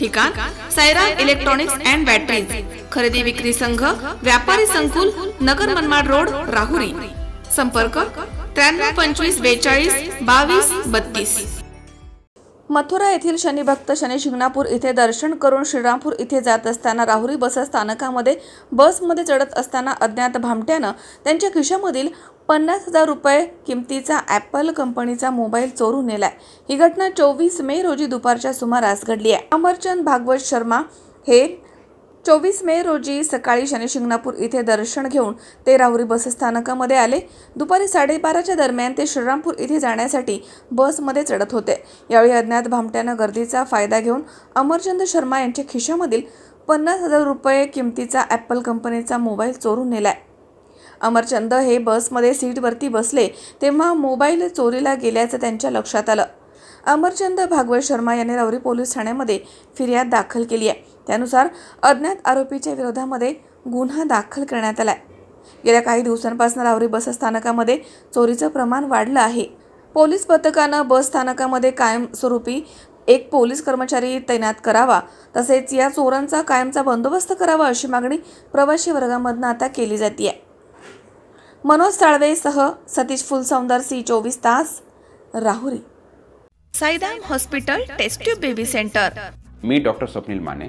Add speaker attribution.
Speaker 1: ठिकाण सायरान electronics and batteries खरेदी विक्री संघ व्यापारी संकुल नगर मनमाड रोड राहुरी. संपर्क त्र्याण्णव पंचवीस बेचाळीस बावीस बत्तीस. मथुरा येथील शनिभक्त शनी शिंगणापूर इथे दर्शन करून श्रीरामपूर इथे जात असताना राहुरी बस स्थानकामध्ये बसमध्ये चढत असताना अज्ञात भामट्यानं त्यांच्या खिशामधील पन्नास हजार रुपये किमतीचा ॲपल कंपनीचा मोबाईल चोरून नेलाय. ही घटना चोवीस मे रोजी दुपारच्या सुमारास घडली आहे. अमरचंद भागवत शर्मा हे चोवीस मे रोजी सकाळी शनिशिंगणापूर इथे दर्शन घेऊन ते राहुरी बसस्थानकामध्ये आले. दुपारी साडेबाराच्या दरम्यान ते श्रीरामपूर इथे जाण्यासाठी बसमध्ये चढत होते. यावेळी अज्ञात भामट्यानं गर्दीचा फायदा घेऊन अमरचंद शर्मा यांच्या खिशामधील पन्नास हजार रुपये किमतीचा ॲपल कंपनीचा मोबाईल चोरून नेलाय. अमरचंद हे बसमध्ये सीटवरती बसले तेव्हा मोबाईल चोरीला गेल्याचं त्यांच्या लक्षात आलं. अमरचंद भागवत शर्मा यांनी रावरी पोलीस ठाण्यामध्ये फिर्याद दाखल केली आहे. त्यानुसार अज्ञात आरोपीच्या विरोधामध्ये गुन्हा दाखल करण्यात आलाय. गेल्या काही दिवसांपासून रावरी बसस्थानकामध्ये चोरीचं प्रमाण वाढलं आहे. पोलीस पथकानं बस स्थानकामध्ये कायमस्वरूपी एक पोलीस कर्मचारी तैनात करावा तसेच या चोरांचा कायमचा बंदोबस्त करावा अशी मागणी प्रवासी वर्गामधनं आता केली जाते मनोज साळवेसह सतीश फुलसौंदर सी चोवीस तास Rahuri. Saidam hospital test tube baby centre.
Speaker 2: मी डॉक्टर स्वप्नील माने.